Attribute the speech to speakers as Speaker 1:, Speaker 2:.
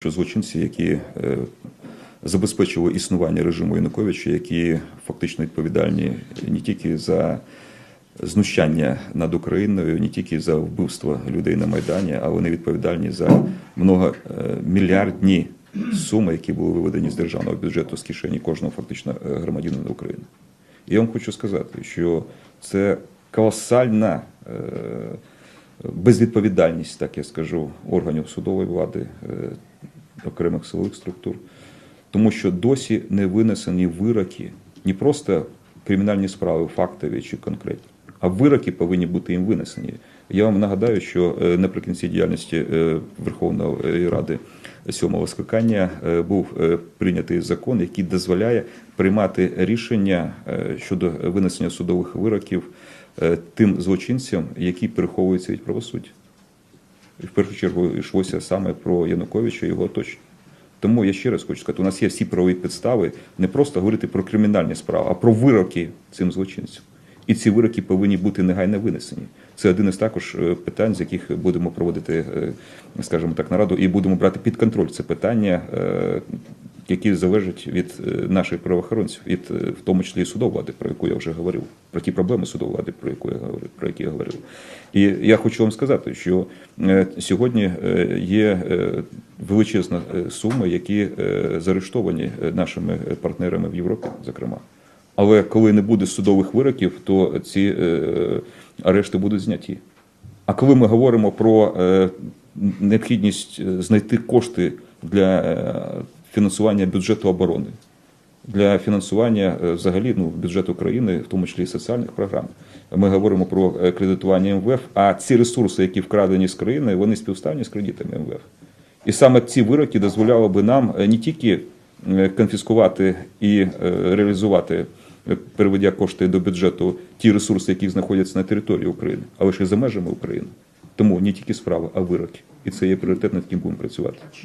Speaker 1: що злочинці, які е, забезпечили існування режиму Януковича, які фактично відповідальні не тільки за знущання над Україною, не тільки за вбивство людей на Майдані, а вони відповідальні за многомільярдні суми, які були виведені з державного бюджету з кишені кожного фактично е, громадянина України. І я вам хочу сказати, що це колосальна е, безвідповідальність, так я скажу, органів судової влади, е, окремих силових структур, тому що досі не винесені вироки, не просто кримінальні справи, фактові чи конкретні, а вироки повинні бути їм винесені. Я вам нагадаю, що е, наприкінці діяльності е, Верховної Ради сьомого скликання е, був прийнятий закон, який дозволяє приймати рішення щодо винесення судових вироків тим злочинцям, які переховуються від правосуддя. В першу чергу йшлося саме про Януковича і його оточення. Тому я ще раз хочу сказати, у нас є всі правові підстави не просто говорити про кримінальні справи, а про вироки цим злочинцям. І ці вироки повинні бути негайно винесені. Це один із також е, питань, з яких будемо проводити, е, скажімо так, нараду, і будемо брати під контроль це питання, е, які залежать від е, наших правоохоронців, від е, в тому числі і судовлади, про яку я вже говорив, про ті проблеми судовлади, про яку я говорив, про які я говорив. І я хочу вам сказати, що е, сьогодні є величезна сума, які заарештовані нашими партнерами в Європі, зокрема. Але коли не буде судових вироків, то ці арешти будуть зняті. А коли ми говоримо про необхідність знайти кошти для фінансування бюджету оборони, для фінансування е, взагалі ну, бюджету країни, в тому числі і соціальних програм, ми говоримо про е, кредитування МВФ, а ці ресурси, які вкрадені з країни, вони співставні з кредитами МВФ. І саме ці вироки дозволяли би нам е, не тільки конфіскувати і реалізувати, переведя кошти до бюджету, ті ресурси, які знаходяться на території України, але ще за межами України. Тому не тільки справи, а вироки. І це є пріоритет, над яким будемо працювати.